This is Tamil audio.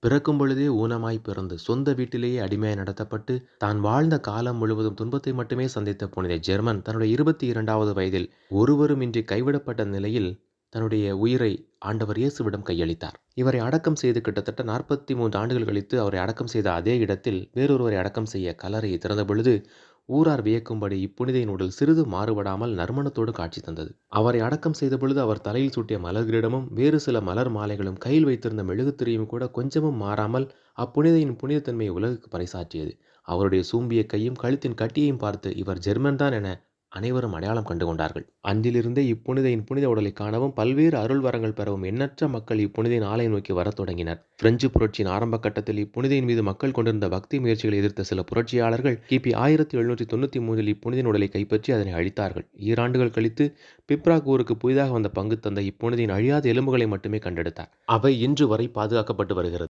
பிறக்கும் பொழுதே ஊனமாய் பிறந்து சொந்த வீட்டிலேயே அடிமையாய் நடத்தப்பட்டு தான் வாழ்ந்த காலம் முழுவதும் துன்பத்தை மட்டுமே சந்தித்த புனித ஜெர்மன் தன்னுடைய இருபத்தி இரண்டாவது வயதில் ஒருவரும் இன்றி கைவிடப்பட்ட நிலையில் தன்னுடைய உயிரை ஆண்டவர் இயேசுவிடம் கையளித்தார். இவரை அடக்கம் செய்து கிட்டத்தட்ட நாற்பத்தி மூன்று ஆண்டுகள் கழித்து அவரை அடக்கம் செய்த அதே இடத்தில் வேறொருவரை அடக்கம் செய்ய கலரையை திறந்த பொழுது ஊரார் வியக்கும்படி இப்புனிதையின் உடல் சிறிது மாறுபடாமல் நறுமணத்தோடு காட்சி தந்தது. அவரை அடக்கம் செய்த பொழுது அவர் தலையில் சூட்டிய மலர்களிடமும் வேறு சில மலர் மாலைகளும் கையில் வைத்திருந்த மெழுகுத்திரியும் கூட கொஞ்சமும் மாறாமல் அப்புனிதையின் புனிதத்தன்மையை உலகுக்கு பறைசாற்றியது. அவருடைய சூம்பிய கையும் கழுத்தின் கட்டியையும் பார்த்து இவர் ஜெர்மன் தான் என அனைவரும் அடையாளம் கண்டு கொண்டார்கள். அன்றிலிருந்தே இப்புனிதையின் புனித உடலை காணவும் பல்வேறு அருள் வரங்கள் பெறவும் எண்ணற்ற மக்கள் இப்புனிதையின் ஆலயம் நோக்கி வரத் தொடங்கினர். பிரெஞ்சு புரட்சியின் ஆரம்ப கட்டத்தில் இப்புனிதையின் மீது மக்கள் கொண்டிருந்த பக்தி முயற்சிகளை எதிர்த்த சில புரட்சியாளர்கள் கிபி ஆயிரத்தி எழுநூற்றி தொண்ணூற்றி மூன்றில் இப்புனிதின் உடலை கைப்பற்றி அதனை அழித்தார்கள். ஈராண்டுகள் கழித்து பிப்ராக் ஊருக்கு புதிதாக வந்த பங்கு தந்த இப்புனிதின் அழியாத எலும்புகளை மட்டுமே கண்டெடுத்தார். அவை இன்று வரை பாதுகாக்கப்பட்டு வருகிறது.